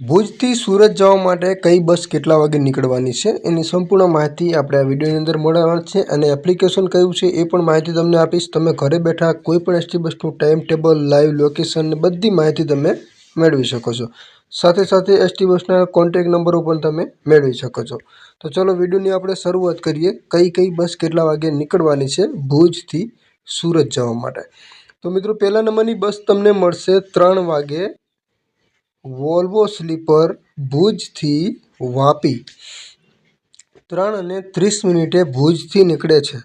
ભુજથી સુરત જવા માટે કઈ બસ કેટલા વાગે નીકળવાની છે એની સંપૂર્ણ માહિતી આપણે આ વિડીયોની અંદર મળવાની છે અને એપ્લિકેશન કયું છે એ પણ માહિતી તમને આપીશ. તમે ઘરે બેઠા કોઈ પણ એસટી બસનું ટાઈમ ટેબલ લાઈવ લોકેશન બધી માહિતી તમે મેળવી શકો છો. સાથે સાથે એસટી બસના કોન્ટેક નંબરો પણ તમે મેળવી શકો છો. તો ચલો વિડીયોની આપણે શરૂઆત કરીએ. કઈ કઈ બસ કેટલા વાગે નીકળવાની છે ભુજથી સુરત જવા માટે. તો મિત્રો, પહેલા નંબરની બસ તમને મળશે ત્રણ વાગે વોલ્વો સ્લીપર ભુજથી વાપી. ત્રણ અને ત્રીસ મિનિટે ભુજથી નીકળે છે.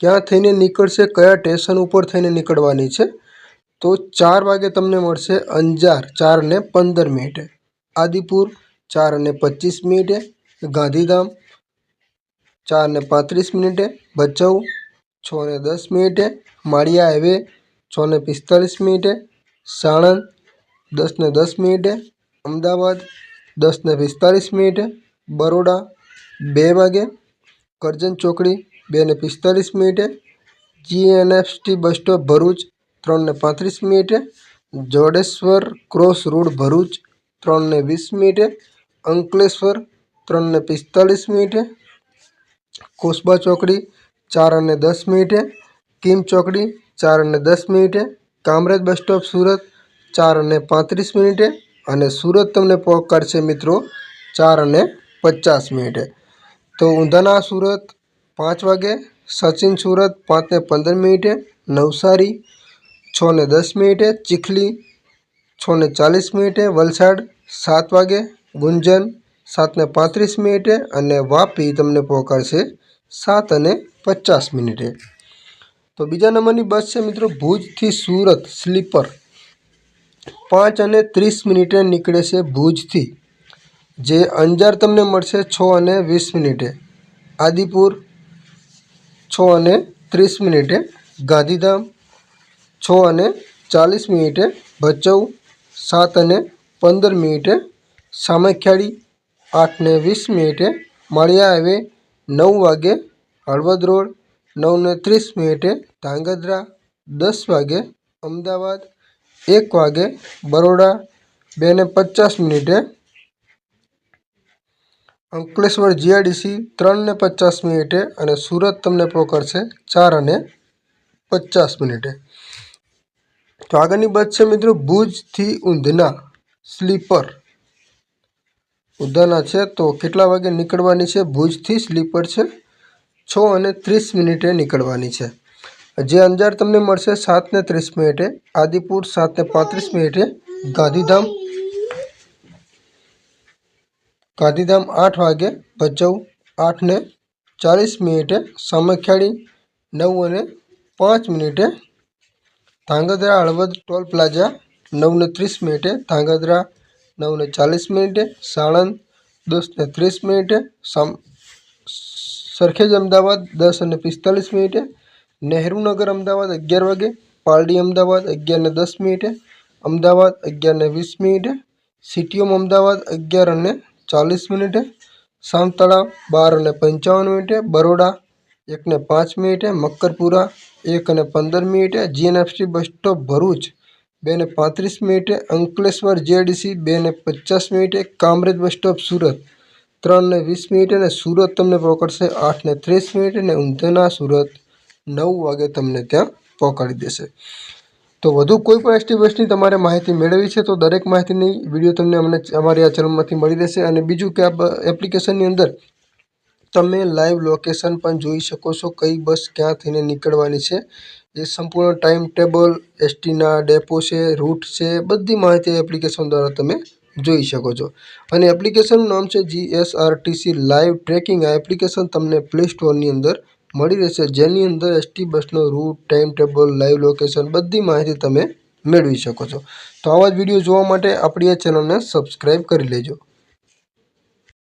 ક્યાં થઈને નીકળશે, કયા સ્ટેશન ઉપર થઈને નીકળવાની છે? તો ચાર વાગે તમને મળશે અંજાર, ચાર ને પંદર મિનિટે. આદિપુર, ચાર અને પચીસ મિનિટે. ગાંધીધામ, ચાર ને પાંત્રીસ મિનિટે. ભચાઉ, છ ને દસ મિનિટે. માળિયા હાઈવે, છ ને પિસ્તાલીસ મિનિટે. સાણંદ દસ ને દસ મિનિટે અમદાવાદ દસ ને પિસ્તાલીસ મિનિટે બરોડા બે વાગે કરજણ ચોકડી બે ને પિસ્તાલીસ મિનિટે જીએનએફટી બસ સ્ટોપ ભરૂચ ત્રણ ને પાંત્રીસ મિનિટે જોડેશ્વર ક્રોસ રોડ ભરૂચ ત્રણ ને વીસ મિનિટે અંકલેશ્વર ત્રણ ને પિસ્તાલીસ મિનિટે કોસબા ચોકડી ચાર અને દસ મિનિટે કિમ ચોકડી ચાર અને દસ મિનિટે કામરેજ બસ સ્ટોપ સુરત ચાર અને પાંત્રીસ મિનિટે અને સુરત તમને પહોંચાડશે મિત્રો ચાર અને પચાસ મિનિટે. તો ઊંધાના સુરત પાંચ વાગે, સચિન સુરત પાંચ ને પંદર મિનિટે, નવસારી છ ને દસ મિનિટે, ચીખલી છ ને ચાલીસ મિનિટે, વલસાડ સાત વાગે, ગુંજન સાત ને પાંત્રીસ મિનિટે અને વાપી તમને પહોંચાડશે સાત અને પચાસ મિનિટે. તો બીજા નંબરની બસ છે મિત્રો ભુજથી સુરત સ્લીપર. પાંચ અને ત્રીસ મિનિટે નીકળે છે ભુજથી, જે અંજાર તમને મળશે છ અને વીસ મિનિટે. આદિપુર છ અને ત્રીસ મિનિટે, ગાંધીધામ છ અને ચાલીસ મિનિટે, ભચાઉ સાત અને પંદર મિનિટે, સામખિયાળી આઠ ને વીસ મિનિટે, માળિયા હાઈવે નવ વાગે, હળવદ રોડ નવ ને ત્રીસ મિનિટે, ધાંગધ્રા દસ વાગે, અમદાવાદ એક વાગે બરોડા બે ને પચાસ મિનિટે અંકલેશ્વર જીઆઈડીસી ત્રણ ને પચાસ મિનિટે અને સુરત તમને પકડશે ચાર અને પચાસ મિનિટે. તો આગળની બસ છે મિત્રો ભુજથી ઊંધના સ્લીપર. ઉધાના છે તો કેટલા વાગે નીકળવાની છે? ભુજથી સ્લીપર છે છ અને ત્રીસ મિનિટે નીકળવાની છે. જે અંજાર તમને મળશે સાત ને ત્રીસ મિનિટે, આદિપુર સાત ને પાંત્રીસ મિનિટે, ગાંધીધામ. ગાંધીધામ આઠ વાગે ભચાઉ આઠ ને ચાલીસ મિનિટે, સામખિયાળી નવ અને પાંચ મિનિટે, ધાંગધ્રા હળવદ ટોલ પ્લાઝા નવ ને ત્રીસ મિનિટે, ધાંગધ્રા નવ ને ચાલીસ મિનિટે, સાણંદ દસ ને ત્રીસ મિનિટે, સામ સરખેજ અમદાવાદ દસ અને પિસ્તાલીસ મિનિટે નહેરુનગર અમદાવાદ અગિયાર વાગે, પાલડી અમદાવાદ અગિયારને દસ મિનિટે, અમદાવાદ અગિયારને વીસ મિનિટે સિટીઓમ અમદાવાદ અગિયાર અને ચાલીસ મિનિટે, સામતળા બાર અને પંચાવન મિનિટે, બરોડા એકને પાંચ મિનિટે, મક્કરપુરા એક અને પંદર મિનિટે, જીએનએફસી બસ સ્ટોપ ભરૂચ બે ને પાંત્રીસ મિનિટે, અંકલેશ્વર જેડીસી બે ને પચાસ મિનિટે, કામરેજ બસ સ્ટોપ સુરત ત્રણ ને વીસ મિનિટે અને સુરત તમને પકડશે, આઠ ને ત્રીસ મિનિટે અને ઊંધના સુરત. નવ વાગે તમને ત્યાં પહોંચાડી દેશે. તો વધુ કોઈ પણ એસટી બસની તમારે માહિતી મેળવવી છે, તો દરેક માહિતીની વીડિયો તમને અમને અમારી આ ચેનલમાંથી મળી રહેશે. અને બીજું કે આ એપ્લિકેશનની અંદર તમે લાઈવ લોકેશન પણ જોઈ શકો છો, કઈ બસ ક્યાં થઈને નીકળવાની છે. એ સંપૂર્ણ ટાઈમ ટેબલ એસટીના ડેપો છે રૂટ છે, બધી માહિતી એપ્લિકેશન દ્વારા તમે જોઈ શકો છો. અને એપ્લિકેશનનું નામ છે જીએસઆરટીસી લાઈવ ટ્રેકિંગ આ એપ્લિકેશન તમને પ્લે સ્ટોરની અંદર મળી રહેશે. જેની અંદર એસટી બસનો route time table live location બધી માહિતી તમે મેળવી શકો છો. તો આવા જ વીડિયો જોવા માટે આપણી આ ચેનલને સબસ્ક્રાઈબ કરી લેજો.